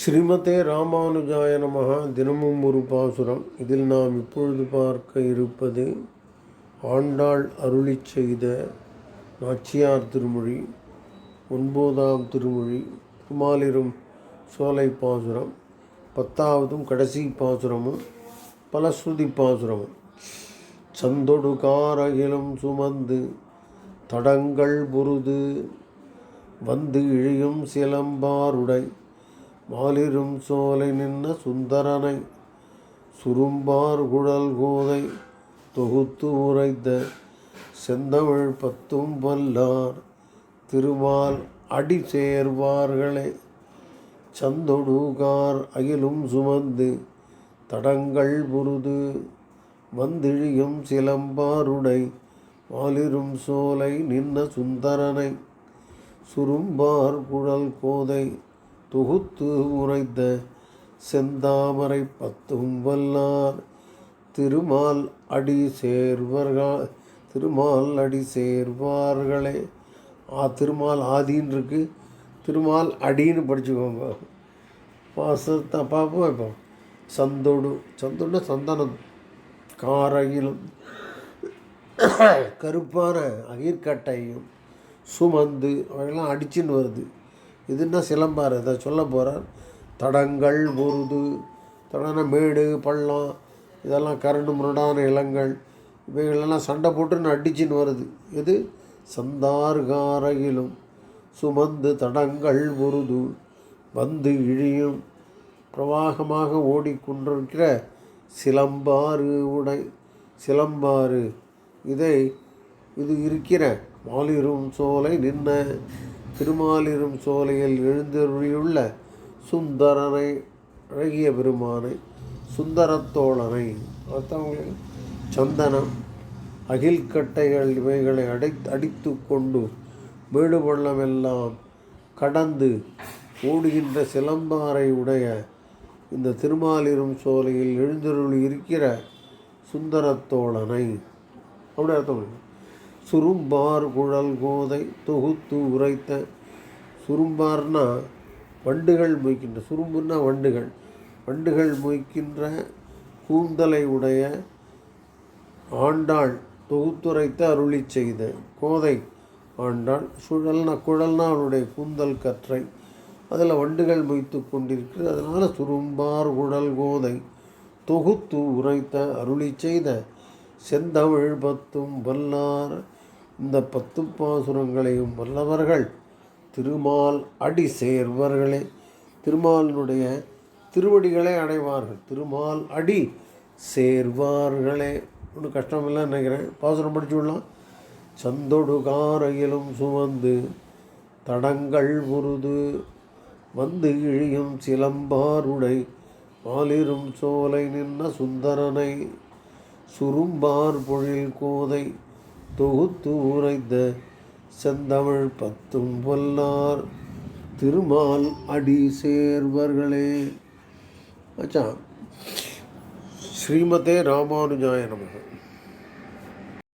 ஸ்ரீமதே ராமானுஜாய நமக தினமும் ஒரு பாசுரம். இதில் நாம் இப்பொழுது பார்க்க இருப்பது ஆண்டாள் அருளிச் செய்த நாச்சியார் திருமொழி ஒன்பதாம் திருமொழி திருமாலிரும் சோலை பாசுரம் பத்தாவதும் கடைசி பாசுரமும் பலஸ்ருதி பாசுரமும். சந்தொடு காரகிலும் சுமந்து தடங்கள் புருது வந்து இழியும் சிலம்பாருடை மாலிரும் சோலை நின்ன சுந்தரனை சுரும்பார் குழல் கோதை தொகுத்து உரைத்த செந்தமிழ் பத்தும் வல்லார் திருமால் அடி சேர்வார்களே. சந்தொடுகார் அகிலும் சுமந்து தடங்கள் புருது வந்திழியும் சிலம்பாருடை மாலிரும் சோலை நின்ன சுந்தரனை சுரும்பார் குழல் கோதை தொகுத்து உரைத்த செந்தாமரை பத்தும் வல்லார். திருமால் அடி சேர்வர்கள் திருமால் அடி சேர்வார்களே. ஆ திருமால் ஆதின்னு இருக்கு. திருமால் அடின்னு படிச்சுக்கோங்க. பாசத்தை பார்ப்போம் இப்போ. சந்தோடு சந்தோடு சந்தனம். காரையிலும் கருப்பான அகிர்கட்டையும் சுமந்து அவையெல்லாம் அடிச்சுன்னு வருது. இதுன்னா சிலம்பார் இதை சொல்ல போகிறார் தடங்கள் உருது தடன மேடு பள்ளம் இதெல்லாம் கரண்டு முரடான இளங்கள். இவைகளெல்லாம் சண்டை போட்டுன்னு அடிச்சுன்னு வருது. இது சந்தார்காரையிலும் சுமந்து தடங்கள் உருது வந்து இழியும். பிரவாகமாக ஓடிக்கொண்டிருக்கிற சிலம்பாறு உடை சிலம்பாறு. இதை இது இருக்கிற மாலிரும் சோலை நின்ன திருமாலிரும் சோலையில் எழுந்தருளியுள்ள சுந்தரனை அழகிய பெருமானை சுந்தரத்தோழனை அர்த்தவங்களுக்கு சந்தனம் அகில்கட்டைகள் இவைகளை அடை அடித்து கொண்டு மேடு பள்ளமெல்லாம் கடந்து ஓடுகின்ற சிலம்பாறை உடைய இந்த திருமாலிரும் சோலையில் எழுந்தருள் இருக்கிற சுந்தரத்தோழனை அப்படி அர்த்தம். சுரும்பார் குழல் கோதை தொகுத்து உரைத்த. சுரும்பார்னா வண்டுகள் மொய்க்கின்ற சுரும்புன்னா வண்டுகள். வண்டுகள் மொய்க்கின்ற கூந்தலை உடைய ஆண்டாள் தொகுத்துரைத்த அருளி செய்த கோதை ஆண்டாள். சுழல்னா குழல்னா அவளுடைய கூந்தல் கற்றை. அதில் வண்டுகள் மொய்த்து கொண்டிருக்கிறது. அதனால் சுரும்பார் குழல் கோதை தொகுத்து உரைத்த அருளி செய்த செந்தமிழ் பத்தும் வல்லார் இந்த பத்து பாசுரங்களையும் வல்லவர்கள் திருமால் அடி சேர்வர்களே. திருமாலினுடைய திருவடிகளை அடைவார்கள். திருமால் அடி சேர்வார்களே. ஒன்றும் கஷ்டமில்லை நினைக்கிறேன். பாசுரம் படிச்சு விடலாம். சந்தொடு காரையிலும் சுமந்து தடங்கள் உருது வந்து இழியும் சிலம்பாருடை மாலிரும் சோலை நின்ன சுந்தரனை சுரும்பார் பொழில் கோதை தொகுத்து உரைந்த செந்தமிழ் பத்தும் பொல்லார் திருமால் அடி சேர்வர்களே. அச்சா ஸ்ரீமதே ராமானுஜாய நமக.